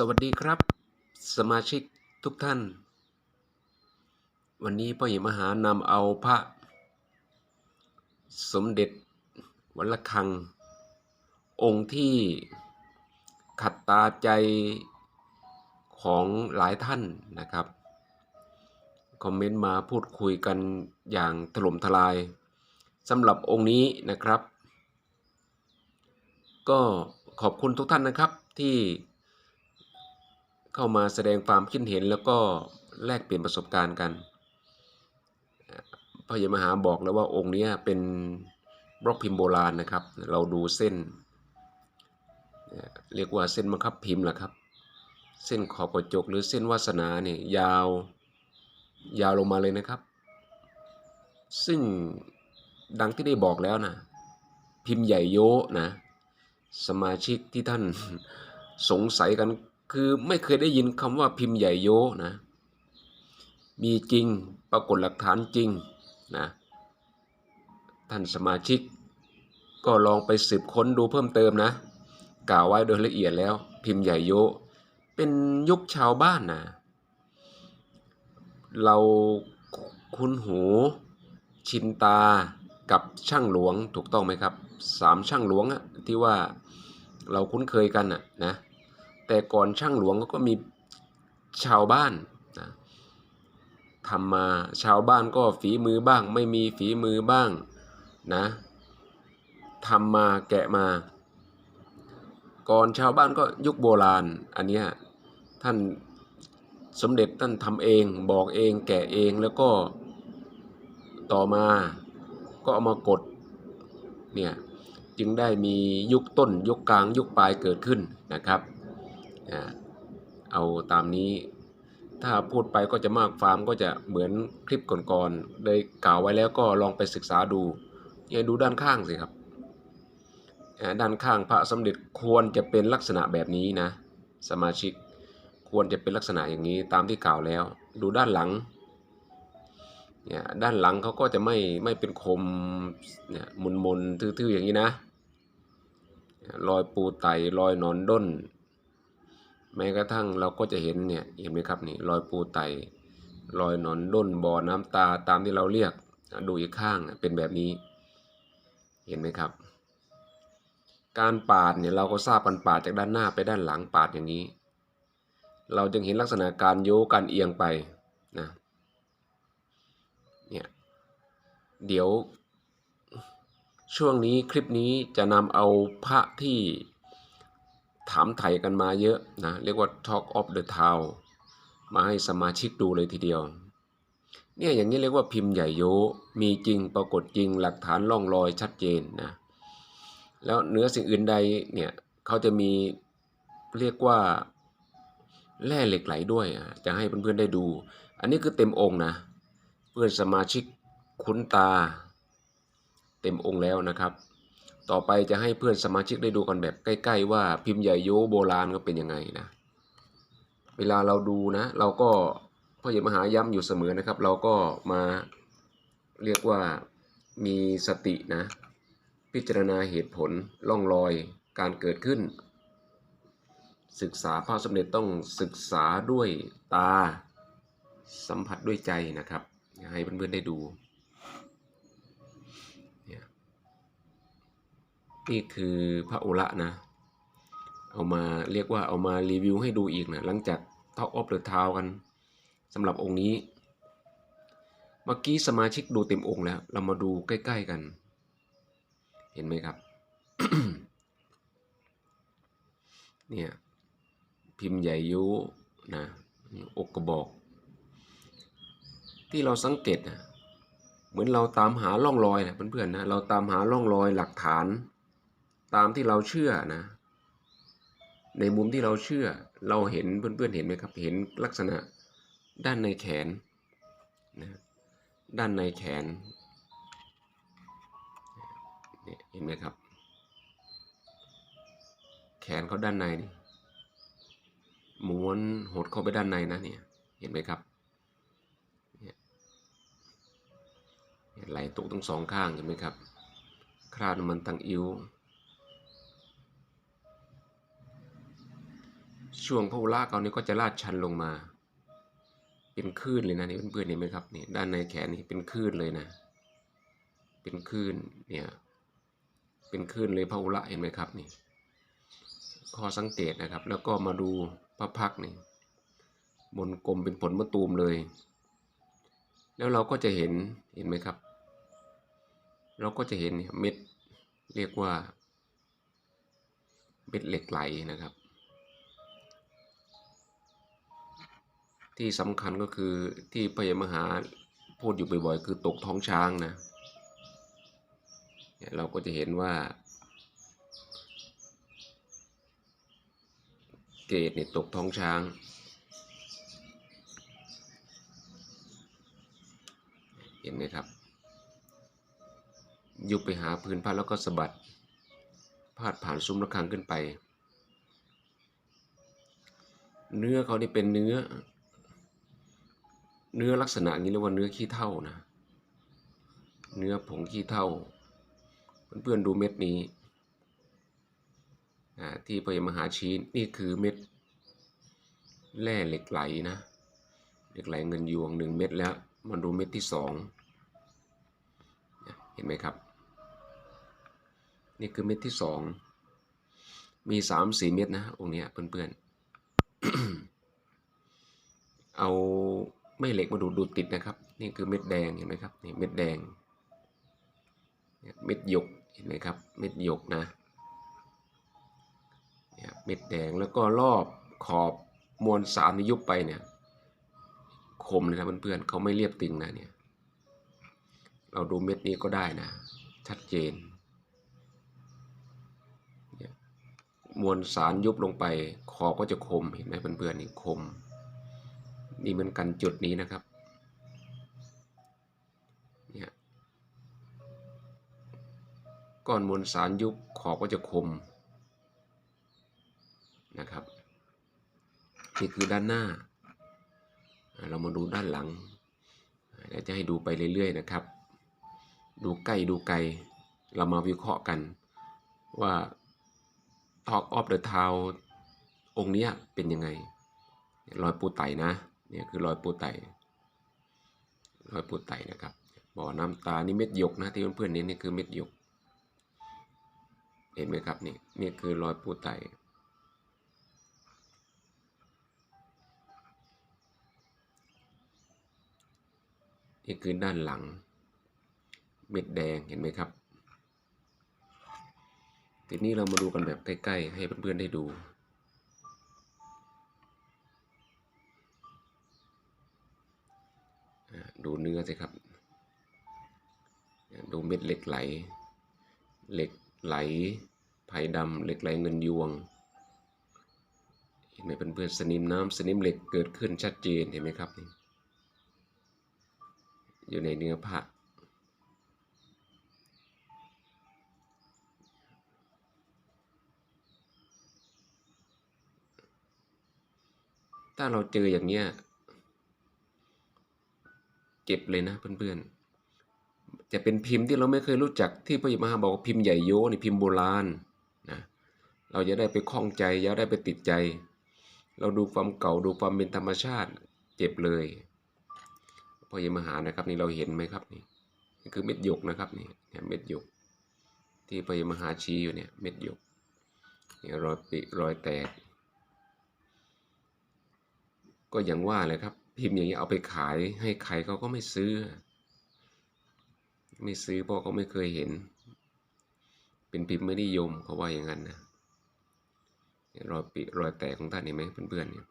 สวัสดีครับ สมาชิกทุกท่าน วันนี้พ่อใหญ่มหานำเอาพระ สมเด็จวัละคัง องค์ที่ขัดตาใจของหลายท่านนะครับ คอมเมนต์มาพูดคุยกันอย่างถล่มทลายสำหรับองค์นี้นะครับ ก็ขอบคุณทุกท่านนะครับที่ เข้ามาแสดงความคิดเห็นแล้วก็แลกเปลี่ยนประสบการณ์กันพระยมหาบอกแล้วว่าองค์นี้เป็นบล็อกพิมพ์โบราณนะครับ เราดูเส้น เรียกว่าเส้นมังคับพิมพ์แหละครับ เส้นขอบกระจกหรือเส้นวาสนาเนี่ยยาวยาวลงมาเลยนะครับ ซึ่งดังที่ได้บอกแล้วนะพิมพ์ใหญ่โยนะ สมาชิกที่ท่านสงสัยกัน คือไม่เคยได้ยินคำว่าพิมพ์ใหญ่โยนะ มีจริงปรากฏหลักฐานจริงนะท่านสมาชิก ก็ลองไปสืบค้นดูเพิ่มเติมนะ กล่าวไว้โดยละเอียดแล้ว พิมพ์ใหญ่โยเป็นยุคชาวบ้านนะเราคุ้นหูชินตากับช่างหลวงถูกต้องไหมครับสามช่างหลวงอะที่ว่าเราคุ้นเคยกันอะนะ แต่ก่อนช่างหลวงก็มีชาวบ้านนะทำมาชาวบ้านก็ฝีมือบ้าง ไม่มีฝีมือบ้างนะทำมาแกะมา ก่อนชาวบ้านก็ยุคโบราณอันนี้ท่านสมเด็จท่านทำเองบอกเองแกะเองแล้วก็ต่อมาก็เอามากดเนี่ยจึงได้มียุคต้นยุคกลางยุคปลายเกิดขึ้นนะครับ เอาตามนี้ ถ้าพูดไปก็จะมากฟาร์มก็จะเหมือนคลิปก่อนๆเลยกล่าวไว้แล้วก็ลองไปศึกษาดูอย่าดูด้านข้างสิครับ ด้านข้างพระสมเด็จควรจะเป็นลักษณะแบบนี้นะ สมาชิกควรจะเป็นลักษณะอย่างนี้ตามที่กล่าวแล้ว ดูด้านหลังเนี่ยด้านหลังเขาก็จะไม่ไม่เป็นคมเนี่ยมุนมนทื่อๆอย่างนี้นะรอยปูไตรอยนอนด้น แม้กระทั่งเราก็จะเห็นเนี่ยเห็นไหมครับนี่รอยปูไตรอยหนอนด้นบ่อน้ำตาตามที่เราเรียกดูอีกข้างเป็นแบบนี้ เห็นไหมครับ การปาดเนี่ยเราก็ทราบกันปาดจากด้านหน้าไปด้านหลังปาดอย่างนี้ เราจึงเห็นลักษณะการโยกการเอียงไปนะเนี่ยเดี๋ยวช่วงนี้คลิปนี้จะนำเอาพระที่ ถามไถ่กันมาเยอะนะเรียกว่า Talk of the Town มาให้สมาชิกดูเลยทีเดียวเนี่ยอย่างนี้เรียกว่าพิมพ์ใหญ่โยมีจริงปรากฏจริงหลักฐานล่องรอยชัดเจนนะแล้วเนื้อสิ่งอื่นใดเนี่ยเขาจะมีเรียกว่าแร่เหล็กไหลด้วยจะให้เพื่อนๆได้ดู อันนี้คือเต็มองค์นะเพื่อนสมาชิกคุ้นตา เต็มองค์แล้วนะครับ ต่อไปจะให้เพื่อนสมาชิกได้ดูกันแบบใกล้ ๆ ว่าพิมพ์ใหญ่โยโบราณก็เป็นยังไงนะ เวลาเราดูนะ เราก็พ่อใหญ่มหาย้ำอยู่เสมอนะครับ เราก็มาเรียกว่ามีสตินะ พิจารณาเหตุผลล่องรอยการเกิดขึ้น ศึกษาพระสมเด็จต้องศึกษาด้วยตาสัมผัสด้วยใจนะครับ ให้เพื่อนๆได้ดู นี่คือพระโอระนะ เอามาเรียกว่าเอามารีวิวให้ดูอีกนะหลังจากท็อกออฟเดอะทาวกันสำหรับองค์นี้ เมื่อกี้สมาชิกดูเต็มองค์แล้ว เรามาดูใกล้ๆกัน เห็นไหมครับ เนี่ยพิมพ์ใหญ่ยุนะอกกระบอก ที่เราสังเกตนะเหมือนเราตามหาล่องรอยนะเพื่อนๆนะเราตามหาล่องรอยหลักฐาน ตามที่เราเชื่อนะ ในมุมที่เราเชื่อ เราเห็นเพื่อนๆเห็นไหมครับ เห็นลักษณะด้านในแขนนะด้านในแขนเห็นไหมครับ แขนเขาด้านในนี่ม้วนหดเข้าไปด้านในนะเนี่ยเห็นไหมครับไหลตกทั้งสองข้างเห็นไหมครับ คราดมันตั้งอิ้ว ช่วงพระอุระเขาเนี่ยก็จะลาดชันลงมา เป็นคลื่นเลยนะนี่เพื่อนๆเห็นไหมครับนี่ด้านในแขนนี่เป็นคลื่นเลยนะ เป็นคลื่นเนี่ยเป็นคลื่นเลยพระอุระเห็นไหมครับนี่ข้อสังเกตนะครับ แล้วก็มาดูพระพักนี่บนกลมเป็นผลมะตูมเลย แล้วเราก็จะเห็นเห็นไหมครับ เราก็จะเห็นเม็ดเรียกว่าเม็ดเหล็กไหลนะครับ ที่สำคัญก็คือที่พญามหาพูดอยู่บ่อยๆ คือตกท้องช้างนะเนี่ยเราก็จะเห็นว่า เกตเนี่ยตกท้องช้างเห็นไหมครับ ยุบไปหาพื้นผ้าแล้วก็สะบัด พาดผ่านซุ้มระฆังขึ้นไป เนื้อเขานี่เป็นเนื้อ เนื้อลักษณะนี้เรียกว่าเนื้อขี้เท่านะ เนื้อผงขี้เท่า เพื่อนๆดูเม็ดนี้ที่พยมหาชีนนี่คือเม็ดแร่เหล็กไหลนะเหล็กไหลเงินยวงหนึ่งเม็ดแล้วมาดูเม็ดที่สองเห็นไหมครับ นี่คือเม็ดที่สองมีสามสี่เม็ดนะองค์นี้เพื่อนๆเอา ไม่เหล็กมาดูดดูดติดนะครับ นี่คือเม็ดแดงเห็นไหมครับนี่เม็ดแดงเม็ดหยกเห็นไหมครับเม็ดหยกนะเนี่ยเม็ดแดงแล้วก็รอบขอบมวลสารที่ยุบไปเนี่ยคมเลยนะเพื่อนๆเขาไม่เรียบตึงนะเนี่ยเราดูเม็ดนี้ก็ได้นะ ชัดเจนมวลสารยุบลงไปขอบก็จะคมเห็นไหมเพื่อนๆนี่คม นี่เหมือนกันจุดนี้นะครับเนี่ยก้อนมวลสารยุบขอบก็จะคมนะครับนี่คือด้านหน้า เรามาดูด้านหลังเดี๋ยวจะให้ดูไปเรื่อยๆนะครับ ดูใกล้ดูไกล เรามาวิเคราะห์กันว่า Talk of the Town องค์นี้เป็นยังไง รอยปูไตนะ นี่ยคือรอยปูไตรอยปูไตนะครับบ่อน้ำตานี่เม็ดหยกนะที่เพื่อนๆเนี่นี่คือเม็ดหยก เห็นไหมครับนี่นี่คือรอยปูไตนี่คือด้านหลัง เม็ดแดงเห็นไหมครับ ทีนี้เรามาดูกันแบบใกล้ ๆ ให้เพื่อนๆได้ดู สิครับ ดูเม็ดเหล็กไหล เหล็กไหลไผ่ดำเหล็กไหลเงินยวง เห็นไหมเพื่อนๆสนิมน้ำสนิมเหล็กเกิดขึ้นชัดเจนเห็นไหมครับนี่อยู่ในเนื้อผ้าถ้าเราเจออย่างเนี้ย เก็บเลยนะเพื่อนๆ จะเป็นพิมพ์ที่เราไม่เคยรู้จักที่พระยมหาบอกว่าพิมพ์ใหญ่โยนี่พิมพ์โบราณนะเราจะได้ไปคล้องใจจะได้ไปติดใจ เราดูความเก่าดูความเป็นธรรมชาติเจ็บเลยพระยมหานะครับนี่เราเห็นไหมครับนี่คือเม็ดหยกนะครับนี่เม็ดหยก ที่พระยมหาชี้อยู่เนี่ยเม็ดหยกนี่รอยปิรอยแตก ก็อย่างว่าเลยครับ พิมพ์อย่างนี้เอาไปขายให้ใครเขาก็ไม่ซื้อ ไม่ซื้อเพราะเขาไม่เคยเห็น เป็นพิมพ์ไม่นิยมเขาว่าอย่างนั้นนะรอยปิรอยแตกของท่านเห็นไหมเพื่อนๆเนี่ย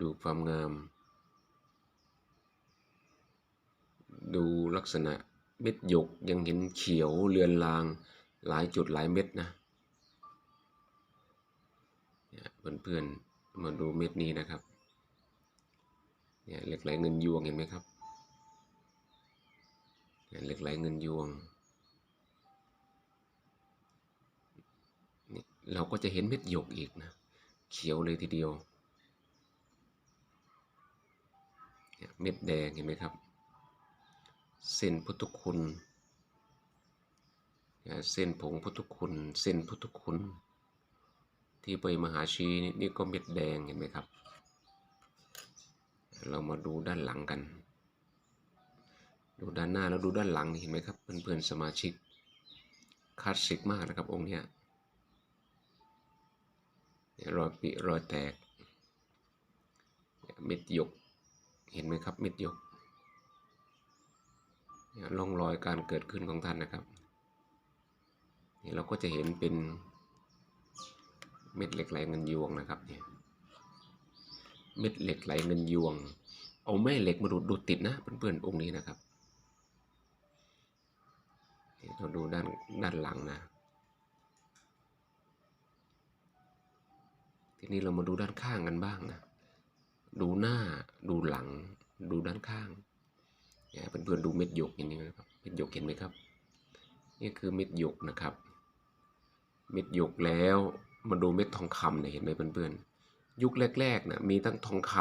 ดูความงาม ดูลักษณะเม็ดหยกยังเห็นเขียวเลือนลางหลายจุดหลายเม็ดนะ เพื่อนๆมาดูเม็ดนี้นะครับเนี่ยเหล็กไหลเงินยวงเห็นไหมครับเนี่ยเหล็กไหลเงินยวงนี่เราก็จะเห็นเม็ดหยกอีกนะเขียวเลยทีเดียวเยเม็ดแดงเห็นไหมครับ เส้นพุทธคุณเส้นผงพุทธคุณ เส้นพุทธคุณ ที่ไปมหาชีนี่นี่ก็เม็ดแดงเห็นไหมครับ เรามาดูด้านหลังกัน ดูด้านหน้าแล้วดูด้านหลังนี่เห็นไหมครับ เพื่อนๆสมาชิกคลาสสิกมากนะครับองค์เนี้ยรอยปิรอยแตก เม็ดหยก เห็นไหมครับ เม็ดหยกร่องรอยการเกิดขึ้นของท่านนะครับ เราก็จะเห็นเป็น เม็ดเหล็กไหลเงินยวงนะครับเนี่ยเม็ดเหล็กไหลเงินยวง เอาแม่เหล็กมาดูดดูดติดนะเพื่อนๆองค์นี้นะครับเราดูด้านด้านหลังนะ ทีนี้เรามาดูด้านข้างกันบ้างนะ ดูหน้าดูหลัง ดูด้านข้างเนี่ยเพื่อนๆดูเม็ดหยกอย่างนี้นะครับเม็ดหยกเห็นไหมครับ นี่คือเม็ดหยกนะครับ เม็ดหยกแล้ว มาดูเม็ดทองคำเนี่ยเห็นไหมเพื่อนๆ ยุคแรกๆนะมีทั้งทองค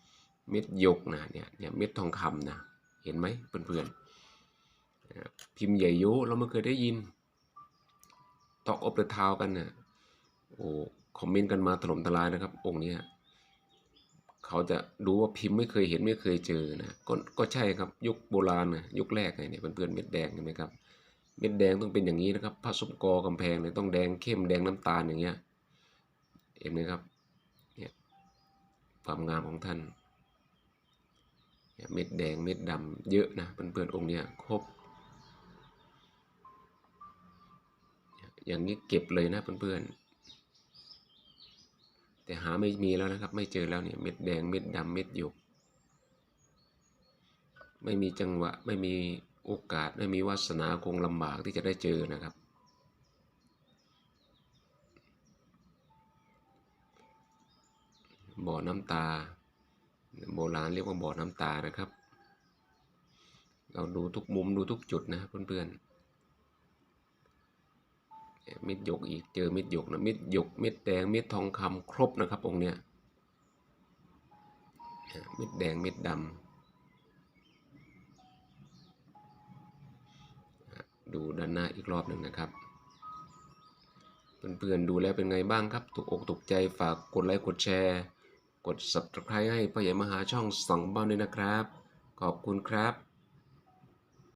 ำเม็ดหยกนะเนี่ยเนี่ยเม็ดทองคำนะเห็นไหมเพื่อนๆนพิมพ์ใหญ่โยเราไม่เคยได้ยินตอกอบเดอะทาวกันนะโอ้คอมเมนต์กันมาถล่มทลายนะครับ องค์เนี้ยเขาจะดูว่าพิมพ์ไม่เคยเห็นไม่เคยเจอนะก็ก็ใช่ครับยุคโบราณนะยุคแรกไงเนี่ยเพื่อนๆเม็ดแดงเห็นไหมครับ เม็ดแดงต้องเป็นอย่างนี้นะครับผ้าสุมกอกำแพงเนี่ยต้องแดงเข้มแดงน้ำตาลอย่างเงี้ยเห็นไหมครับเนี่ยความงามของท่านเนี่ยเม็ดแดงเม็ดดำเยอะนะเพื่อนๆองค์เนี้ยครบ อย่างนี้เก็บเลยนะเพื่อนๆแต่หาไม่มีแล้วนะครับ ไม่เจอแล้วเนี่ยเม็ดแดงเม็ดดำเม็ดหยก ไม่มีจังหวะไม่มี โอกาสไม่มีวาสนาคงลำบากที่จะได้เจอนะครับ บ่อน้ำตา โบราณเรียกว่าบ่อน้ำตานะครับ เราดูทุกมุมดูทุกจุดนะเพื่อนๆเม็ดหยกอีกเจอเม็ดหยกนะเม็ดหยกเม็ดแดงเม็ดทองคำครบนะครับองค์เนี้ยเม็ดแดงเม็ดดำ ดูด้านหน้าอีกรอบหนึ่งนะครับ เพื่อนๆดูแล้วเป็นไงบ้างครับถูกอกถูกใจฝากกดไลค์กดแชร์ กด subscribe ให้พ่อใหญ่มหาช่องสองบ้านด้วยนะครับ ขอบคุณครับ